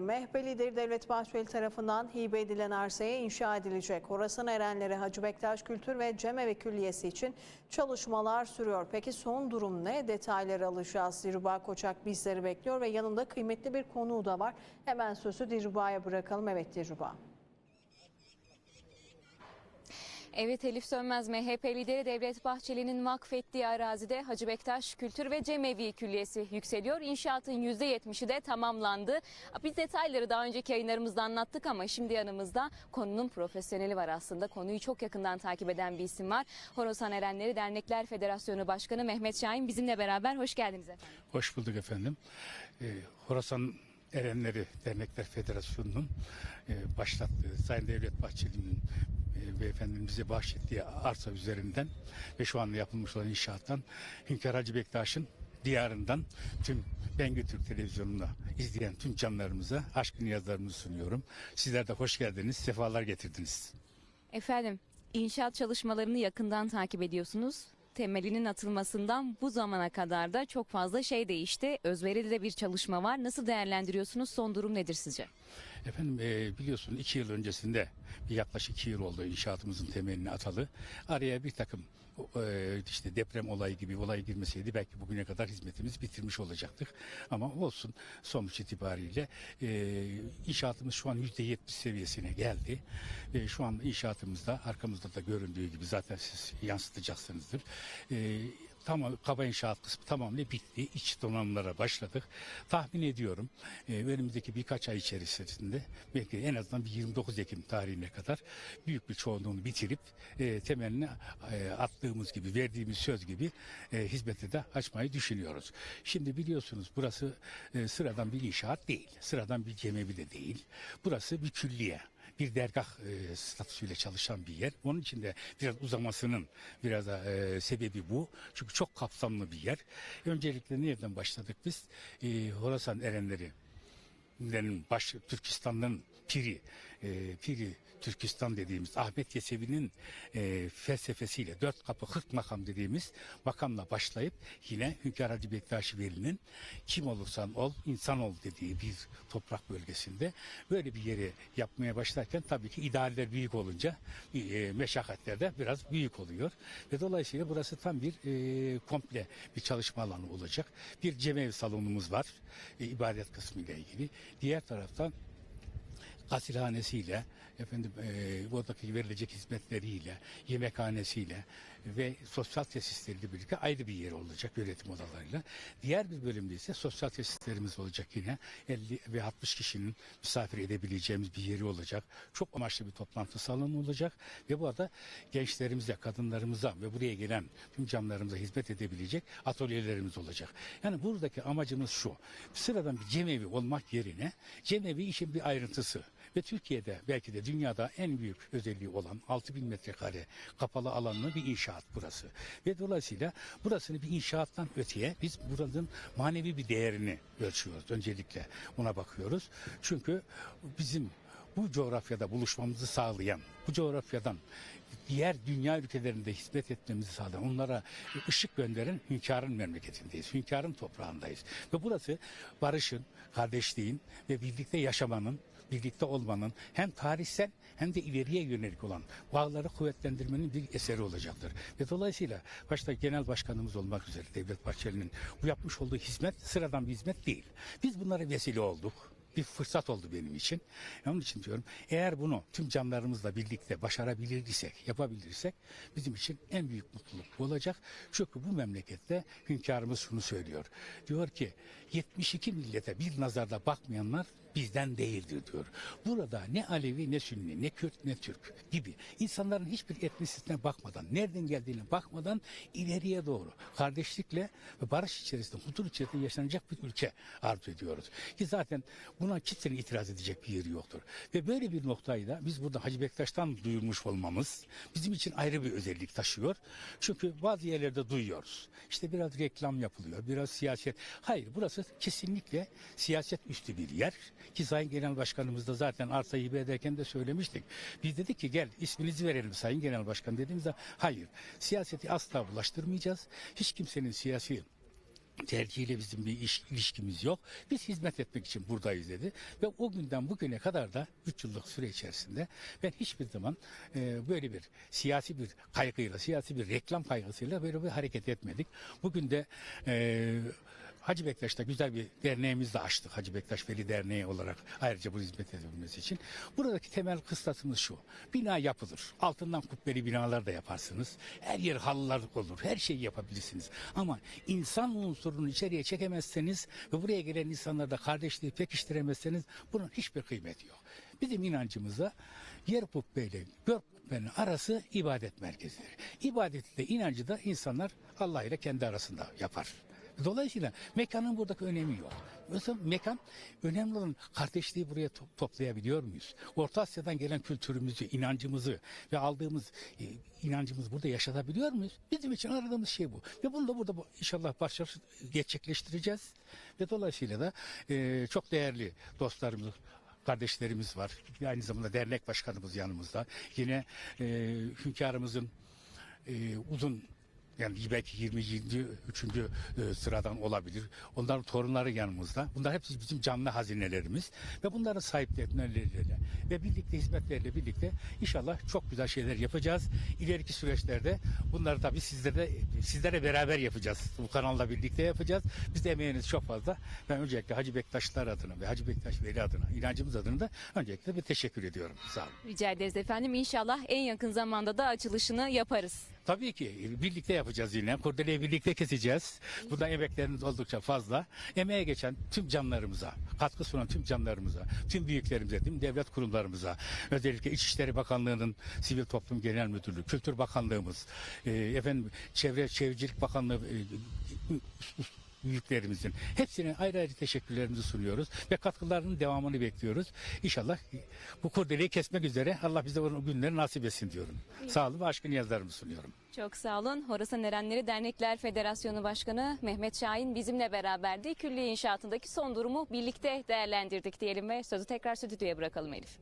MHP lideri Devlet Bahçeli tarafından hibe edilen arsaya inşa edilecek. Horasan Erenleri Hacı Bektaş Kültür ve Cemevi Külliyesi için çalışmalar sürüyor. Peki son durum ne? Detayları alacağız. Dilruba Koçak bizleri bekliyor ve yanında kıymetli bir konuğu da var. Hemen sözü Dilruba'ya bırakalım. Evet Dilruba. Evet Elif Sönmez MHP lideri Devlet Bahçeli'nin vakfettiği arazide Hacı Bektaş Kültür ve Cemevi Külliyesi yükseliyor. İnşaatın %70'i de tamamlandı. Biz detayları daha önceki yayınlarımızda anlattık ama şimdi yanımızda konunun profesyoneli var aslında. Konuyu çok yakından takip eden bir isim var. Horasan Erenleri Dernekler Federasyonu Başkanı Mehmet Şahin bizimle beraber. Hoş geldiniz efendim. Hoş bulduk efendim. Ee, Horasan Erenleri Dernekler Federasyonu'nun e, başlattığı Sayın Devlet Bahçeli'nin beyefendinin bize bahşettiği arsa üzerinden ve şu anda yapılmış olan inşaattan Hünkar Hacı Bektaş'ın diyarından tüm Bengü Türk Televizyonu'nda izleyen tüm canlarımıza aşk niyazlarımı sunuyorum. Sizler de hoş geldiniz, sefalar getirdiniz. Efendim inşaat çalışmalarını yakından takip ediyorsunuz. Temelinin atılmasından bu zamana kadar da çok fazla şey değişti. Özverili de bir çalışma var. Nasıl değerlendiriyorsunuz? Son durum nedir sizce? Efendim e, biliyorsun iki yıl öncesinde yaklaşık iki yıl oldu inşaatımızın temelini atalı. Araya bir takım e, işte deprem olayı gibi olay girmeseydi belki bugüne kadar hizmetimizi bitirmiş olacaktık. Ama olsun sonuç itibariyle e, inşaatımız şu an yüzde yetmiş seviyesine geldi. E, şu an inşaatımızda arkamızda da göründüğü gibi zaten siz yansıtacaksınızdır. E, Tamam, kaba inşaat kısmı tamamıyla bitti. İç donanımlara başladık. Tahmin ediyorum e, önümüzdeki birkaç ay içerisinde belki en azından bir 29 Ekim tarihine kadar büyük bir çoğunluğunu bitirip e, temelini e, attığımız gibi, verdiğimiz söz gibi e, hizmete de açmayı düşünüyoruz. Şimdi biliyorsunuz burası e, sıradan bir inşaat değil. Sıradan bir cemevi de değil. Burası bir külliye bir dergah e, statüsüyle çalışan bir yer. Onun için de biraz uzamasının biraz da e, sebebi bu. Çünkü çok kapsamlı bir yer. Öncelikle nereden başladık biz? E, Horasan erenleri baş Türkistan'ın piri, e, piri Türkistan dediğimiz Ahmet Yesevi'nin e, felsefesiyle dört kapı kırk makam dediğimiz makamla başlayıp yine Hünkar Hacı Bektaş Veli'nin kim olursan ol insan ol dediği bir toprak bölgesinde böyle bir yeri yapmaya başlarken tabii ki idealler büyük olunca e, meşakkatler de biraz büyük oluyor ve dolayısıyla burası tam bir e, komple bir çalışma alanı olacak. Bir cemev salonumuz var e, ibadet kısmı ile ilgili. Diğer taraftan gasilhanesiyle, efendim e, buradaki verilecek hizmetleriyle, yemekhanesiyle ve sosyal tesisleriyle birlikte ayrı bir yer olacak yönetim odalarıyla. Diğer bir bölümde ise sosyal tesislerimiz olacak yine 50 ve 60 kişinin misafir edebileceğimiz bir yeri olacak. Çok amaçlı bir toplantı salonu olacak ve bu arada gençlerimize, kadınlarımıza ve buraya gelen tüm canlarımıza hizmet edebilecek atölyelerimiz olacak. Yani buradaki amacımız şu. Sıradan bir cemevi olmak yerine cemevi işin bir ayrıntısı ve Türkiye'de belki de dünyada en büyük özelliği olan 6000 metrekare kapalı alanlı bir inşaat burası. Ve dolayısıyla burasını bir inşaattan öteye biz buranın manevi bir değerini ölçüyoruz. Öncelikle ona bakıyoruz. Çünkü bizim bu coğrafyada buluşmamızı sağlayan, bu coğrafyadan diğer dünya ülkelerinde hizmet etmemizi sağlayan, onlara ışık gönderen hünkârın memleketindeyiz. Hünkârın toprağındayız. Ve burası barışın, kardeşliğin ve birlikte yaşamanın, birlikte olmanın hem tarihsel hem de ileriye yönelik olan bağları kuvvetlendirmenin bir eseri olacaktır. Ve dolayısıyla başta genel başkanımız olmak üzere Devlet Bahçeli'nin bu yapmış olduğu hizmet sıradan bir hizmet değil. Biz bunlara vesile olduk bir fırsat oldu benim için. Onun için diyorum eğer bunu tüm canlarımızla birlikte başarabilir isek, yapabilirsek bizim için en büyük mutluluk bu olacak. Çünkü bu memlekette hünkârımız şunu söylüyor. Diyor ki 72 millete bir nazarda bakmayanlar bizden değildir diyor. Burada ne Alevi ne Sünni ne Kürt ne Türk gibi insanların hiçbir etnisitine bakmadan, nereden geldiğine bakmadan ileriye doğru kardeşlikle ve barış içerisinde, huzur içerisinde yaşanacak bir ülke arzu ediyoruz. Ki zaten buna kimsenin itiraz edecek bir yeri yoktur. Ve böyle bir noktayı da biz burada Hacı Bektaş'tan duyurmuş olmamız bizim için ayrı bir özellik taşıyor. Çünkü bazı yerlerde duyuyoruz. İşte biraz reklam yapılıyor, biraz siyaset. Hayır burası kesinlikle siyaset üstü bir yer. Ki Sayın Genel Başkanımız da zaten arsa hibe ederken de söylemiştik. Biz dedik ki gel isminizi verelim Sayın Genel Başkan dediğimizde hayır siyaseti asla bulaştırmayacağız. Hiç kimsenin siyasi tercihiyle bizim bir iş, ilişkimiz yok. Biz hizmet etmek için buradayız dedi. Ve o günden bugüne kadar da 3 yıllık süre içerisinde ben hiçbir zaman e, böyle bir siyasi bir kaygıyla, siyasi bir reklam kaygısıyla böyle bir hareket etmedik. Bugün de e, Hacı Bektaş'ta güzel bir derneğimiz de açtık. Hacı Bektaş Veli Derneği olarak ayrıca bu hizmet edebilmesi için. Buradaki temel kıstasımız şu. Bina yapılır. Altından kubbeli binalar da yaparsınız. Her yer halılar olur. Her şeyi yapabilirsiniz. Ama insan unsurunu içeriye çekemezseniz ve buraya gelen insanlarda kardeşliği pekiştiremezseniz bunun hiçbir kıymeti yok. Bizim inancımızda yer kubbeyle gök kubbenin arası ibadet merkezidir. İbadeti de inancı da insanlar Allah ile kendi arasında yapar. Dolayısıyla mekanın buradaki önemi yok. Mesela mekan önemli olan kardeşliği buraya to- toplayabiliyor muyuz? Orta Asya'dan gelen kültürümüzü, inancımızı ve aldığımız e, inancımızı burada yaşatabiliyor muyuz? Bizim için aradığımız şey bu. Ve bunu da burada bu- inşallah başarı gerçekleştireceğiz. Ve dolayısıyla da e, çok değerli dostlarımız, kardeşlerimiz var. Aynı zamanda dernek başkanımız yanımızda. Yine e, hünkârımızın e, uzun yani belki 20. 3. e, sıradan olabilir. Onların torunları yanımızda. Bunlar hepsi bizim canlı hazinelerimiz ve bunların sahipleriyle ve birlikte hizmetlerle birlikte inşallah çok güzel şeyler yapacağız. İleriki süreçlerde bunları tabii sizlere sizlere beraber yapacağız. Bu kanalla birlikte yapacağız. Biz de emeğiniz çok fazla. Ben öncelikle Hacı Bektaşlar adına ve Hacı Bektaş Veli adına, inancımız adına da öncelikle bir teşekkür ediyorum. Sağ olun. Rica ederiz efendim. İnşallah en yakın zamanda da açılışını yaparız. Tabii ki birlikte yapacağız yine. Kurdeleyi birlikte keseceğiz. Bu da emeklerimiz oldukça fazla. Emeğe geçen tüm canlarımıza, katkı sunan tüm canlarımıza, tüm büyüklerimize, tüm devlet kurumlarımıza, özellikle İçişleri Bakanlığı'nın Sivil Toplum Genel Müdürlüğü, Kültür Bakanlığımız, e, efendim Çevre Şehircilik Bakanlığı e, büyüklerimizin hepsine ayrı ayrı teşekkürlerimizi sunuyoruz ve katkılarının devamını bekliyoruz. İnşallah bu kurdeleyi kesmek üzere Allah bize o günleri nasip etsin diyorum. Sağ olun ve aşkı niyazlarımı sunuyorum. Çok sağ olun. Horasan Erenleri Dernekler Federasyonu Başkanı Mehmet Şahin bizimle beraberdi. Külliye inşaatındaki son durumu birlikte değerlendirdik diyelim ve sözü tekrar stüdyoya bırakalım Elif.